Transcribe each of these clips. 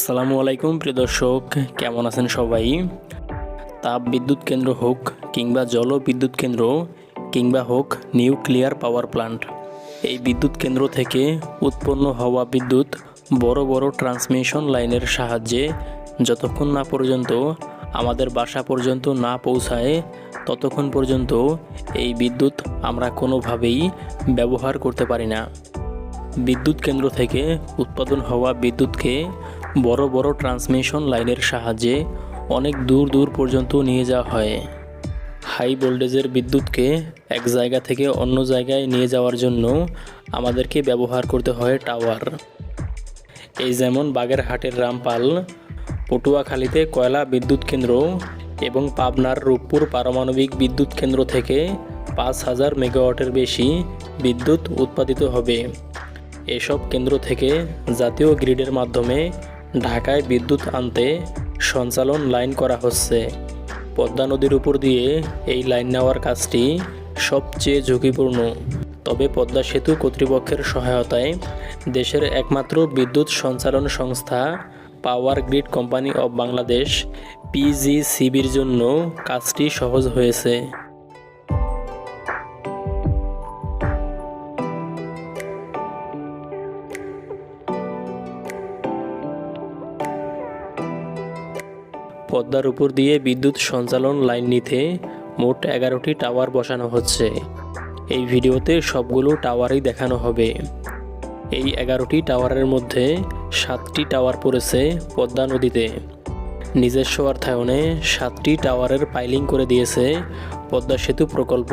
আসসালামু আলাইকুম, প্রিয় দর্শক। কেমন আছেন সবাই? তাপ বিদ্যুৎ কেন্দ্র হোক কিংবা জল বিদ্যুৎ কেন্দ্র, কিংবা হোক নিউক্লিয়ার পাওয়ার প্ল্যান্ট এই বিদ্যুৎ কেন্দ্র থেকে উৎপন্ন হওয়া বিদ্যুৎ বড় বড় ট্রান্সমিশন লাইনের সাহায্যে যতক্ষণ না পর্যন্ত আমাদের বাসা পর্যন্ত না পৌঁছায়, ততক্ষণ পর্যন্ত এই বিদ্যুৎ আমরা কোনোভাবেই ব্যবহার করতে পারি না। বিদ্যুৎ কেন্দ্র থেকে উৎপাদন হওয়া বিদ্যুৎকে বড় বড় ট্রান্সমিশন লাইনের সাহায্যে অনেক দূর দূর পর্যন্ত নিয়ে যাওয়া হয়। হাই ভোল্টেজের বিদ্যুৎকে এক জায়গা থেকে অন্য জায়গায় নিয়ে যাওয়ার জন্য আমাদেরকে ব্যবহার করতে হয় টাওয়ার। এই যেমন বাগেরহাটের রামপাল, পটুয়াখালীতে কয়লা বিদ্যুৎ কেন্দ্র এবং পাবনার রূপপুর পারমাণবিক বিদ্যুৎ কেন্দ্র থেকে পাঁচ হাজার মেগাওয়াটের বেশি বিদ্যুৎ উৎপাদিত হবে। এসব কেন্দ্র থেকে জাতীয় গ্রিডের মাধ্যমে ঢাকায় বিদ্যুৎ আনতে সঞ্চালন লাইন করা হচ্ছে। পদ্মা নদীর উপর দিয়ে এই লাইন নেওয়ার কাজটি সবচেয়ে ঝুঁকিপূর্ণ। তবে পদ্মা সেতু কর্তৃপক্ষের সহায়তায় দেশের একমাত্র বিদ্যুৎ সঞ্চালন সংস্থা power grid company of Bangladesh পিজিসিবির জন্য কাজটি সহজ হয়েছে। পদ্মার উপর দিয়ে বিদ্যুৎ সঞ্চালন লাইন নিতে মোট এগারোটি টাওয়ার বসানো হচ্ছে। এই ভিডিওতে সবগুলো টাওয়ারই দেখানো হবে। এই এগারোটি টাওয়ারের মধ্যে সাতটি টাওয়ার পড়েছে পদ্মা নদীতে। নিজস্ব অর্থায়নে সাতটি টাওয়ারের পাইলিং করে দিয়েছে পদ্মা সেতু প্রকল্প।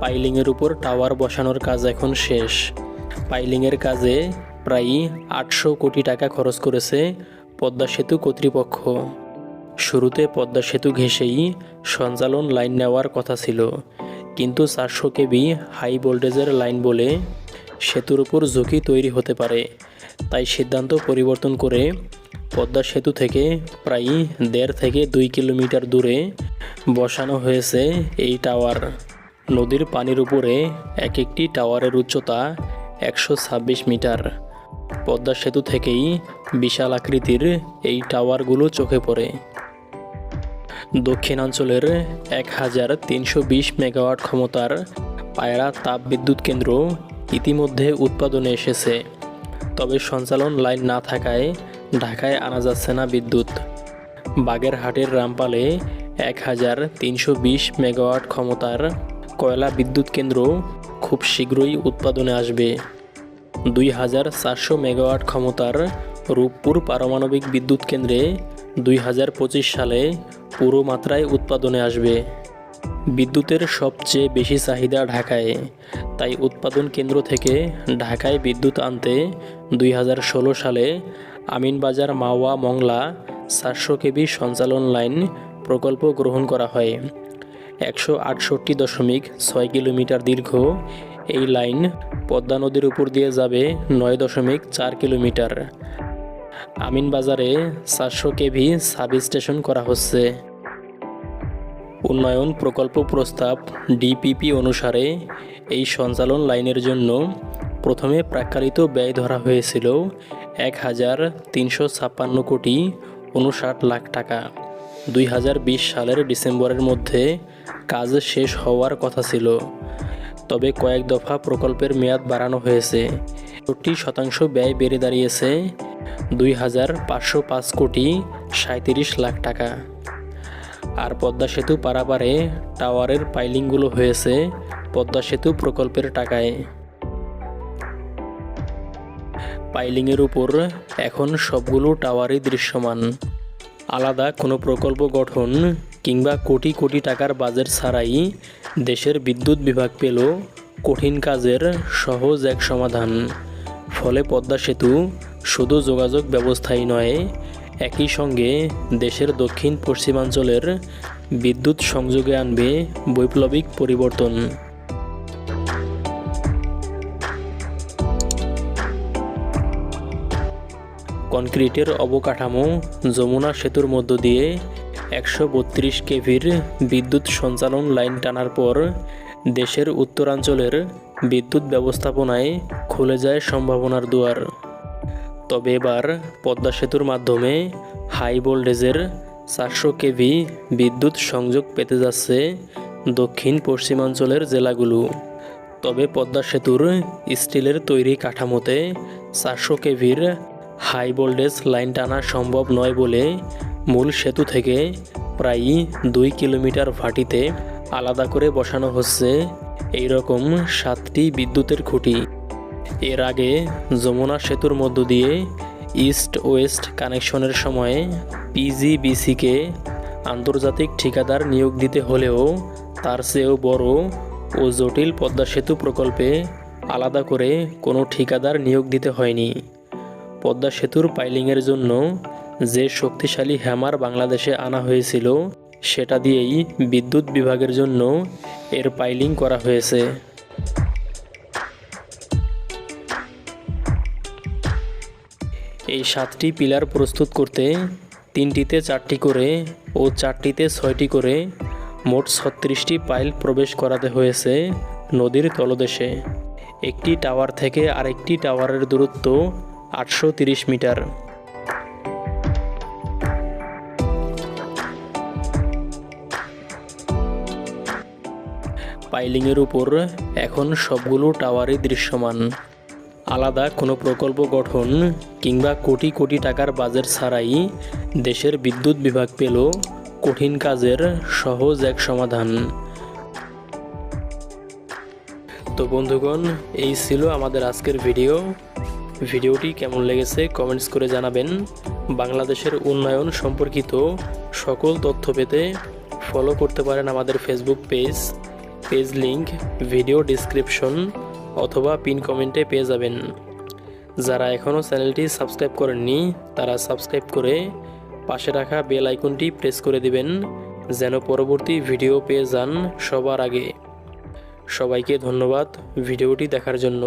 পাইলিংয়ের উপর টাওয়ার বসানোর কাজ এখন শেষ। পাইলিংয়ের কাজে প্রায় আটশো কোটি টাকা খরচ করেছে পদ্মা সেতু কর্তৃপক্ষ। শুরুতে পদ্মা সেতু ঘেঁষেই সঞ্চালন লাইন নেওয়ার কথা ছিল, কিন্তু চারশো কেবি হাই ভোল্টেজের লাইন বলে সেতুর উপর ঝুঁকি তৈরি হতে পারে। তাই সিদ্ধান্ত পরিবর্তন করে পদ্মা সেতু থেকে প্রায় দেড় থেকে দুই কিলোমিটার দূরে বসানো হয়েছে এই টাওয়ার। নদীর পানির উপরে এক একটি টাওয়ারের উচ্চতা একশো ছাব্বিশ মিটার। পদ্মা সেতু থেকেই বিশাল আকৃতির এই টাওয়ারগুলো চোখে পড়ে। দক্ষিণাঞ্চলের এক হাজার তিনশো বিশ মেগাওয়াট ক্ষমতার পায়রা তাপ বিদ্যুৎ কেন্দ্র ইতিমধ্যে উৎপাদনে এসেছে। তবে সঞ্চালন লাইন না থাকায় ঢাকায় আনা যাচ্ছে না বিদ্যুৎ। বাগেরহাটের রামপালে এক হাজার তিনশো বিশ মেগাওয়াট ক্ষমতার কয়লা বিদ্যুৎ কেন্দ্র খুব শীঘ্রই উৎপাদনে আসবে। দুই হাজার চারশো মেগাওয়াট ক্ষমতার রূপপুর পারমাণবিক বিদ্যুৎ কেন্দ্রে দুই হাজার পঁচিশ সালে পুরো মাত্রায় উৎপাদনে আসবে। বিদ্যুতের সবচেয়ে বেশি চাহিদা ঢাকায়। তাই উৎপাদন কেন্দ্র থেকে ঢাকায় বিদ্যুৎ আনতে দুই হাজার ষোলো সালে আমিনবাজার মাওয়া মংলা চারশো কেবি সঞ্চালন লাইন প্রকল্প গ্রহণ করা হয়। একশো আটষট্টি দশমিক ছয় কিলোমিটার দীর্ঘ এই লাইন পদ্মা নদীর উপর দিয়ে যাবে নয় দশমিক চার কিলোমিটার। আমিনবাজারে চারশো কেভি সাব স্টেশন করা হচ্ছে। উন্নয়ন প্রকল্প প্রস্তাব ডিপিপি অনুসারে এই সঞ্চালন লাইনের জন্য প্রথমে প্রাক্কালিত ব্যয় ধরা হয়েছিল এক হাজার তিনশো ছাপ্পান্ন কোটি উনষাট লাখ টাকা। দুই হাজার বিশ সালের ডিসেম্বরের মধ্যে কাজ শেষ হওয়ার কথা ছিল। তবে কয়েক দফা প্রকল্পের মেয়াদ বাড়ানো হয়েছে। চৌষট্টি শতাংশ ব্যয় বেড়ে দাঁড়িয়েছে দুই হাজার পাঁচশো পাঁচ কোটি সাঁত্রিশ লাখ টাকা। আর পদ্মা সেতু পারাপারে টাওয়ারের পাইলিংগুলো হয়েছে পদ্মা সেতু প্রকল্পের টাকায়। পাইলিংয়ের উপর এখন সবগুলো টাওয়ারই দৃশ্যমান। আলাদা কোনো প্রকল্প গঠন কিংবা কোটি কোটি টাকার বাজেট ছাড়াই দেশের বিদ্যুৎ বিভাগ পেল কঠিন কাজের সহজ এক সমাধান। ফলে পদ্মা সেতু শুধু যোগাযোগ ব্যবস্থাই নয়, একই সঙ্গে দেশের দক্ষিণ পশ্চিমাঞ্চলের বিদ্যুৎ সংযোগে আনবে বৈপ্লবিক পরিবর্তন। কনক্রিটের অবকাঠামো যমুনা সেতুর মধ্য দিয়ে একশো বত্রিশ কেভির বিদ্যুৎ সঞ্চালন লাইন টানার পর দেশের উত্তরাঞ্চলের বিদ্যুৎ ব্যবস্থাপনায় খুলে যায় সম্ভাবনার দুয়ার। তবে এবার পদ্মা সেতুর মাধ্যমে হাই ভোল্টেজের চারশো কেভি বিদ্যুৎ সংযোগ পেতে যাচ্ছে দক্ষিণ পশ্চিমাঞ্চলের জেলাগুলো। তবে পদ্মা সেতুর স্টিলের তৈরি কাঠামোতে চারশো কেভির হাই ভোল্টেজ লাইন টানা সম্ভব নয় বলে মূল সেতু থেকে প্রায় দুই কিলোমিটার ভাটিতে আলাদা করে বসানো হচ্ছে এই রকম সাতটি বিদ্যুতের খুঁটি। এর আগে যমুনা সেতুর মধ্য দিয়ে ইস্ট ওয়েস্ট কানেকশনের সময় পিজিবিসিকে আন্তর্জাতিক ঠিকাদার নিয়োগ দিতে হলেও তার চেয়েও বড় ও জটিল পদ্মা সেতু প্রকল্পে আলাদা করে কোনো ঠিকাদার নিয়োগ দিতে হয়নি। পদ্মা সেতুর পাইলিংয়ের জন্য যে শক্তিশালী হ্যামার বাংলাদেশে আনা হয়েছিল, সেটা দিয়েই বিদ্যুৎ বিভাগের জন্য এর পাইলিং করা হয়েছে। এই সাতটি পিলার প্রস্তুত করতে তিনটিতে চারটি করে ও চারটিতে ছয়টি করে মোট ছত্রিশটি পাইল প্রবেশ করাতে হয়েছে নদীর তলদেশে। একটি টাওয়ার থেকে আরেকটি টাওয়ারের দূরত্ব আটশো মিটার। পাইলিংয়ের উপর এখন সবগুলো টাওয়ারই দৃশ্যমান। আলাদা কোনো প্রকল্প গঠন কিংবা কোটি কোটি টাকার বাজেট ছাড়াই দেশের বিদ্যুৎ বিভাগ পেল কঠিন কাজের সহজ এক সমাধান। তো বন্ধুগণ, এই ছিল আমাদের আজকের ভিডিও। ভিডিওটি কেমন লেগেছে কমেন্টস করে জানাবেন। বাংলাদেশের উন্নয়ন সম্পর্কিত সকল তথ্য পেতে ফলো করতে পারেন আমাদের Facebook page page link video description অথবা পিন কমেন্টে পেয়ে যাবেন। যারা এখনও চ্যানেলটি সাবস্ক্রাইব করেননি, তারা সাবস্ক্রাইব করে পাশে রাখা বেল আইকনটি প্রেস করে দিবেন, যেন পরবর্তী ভিডিও পেয়ে যান সবার আগে। সবাইকে ধন্যবাদ ভিডিওটি দেখার জন্য।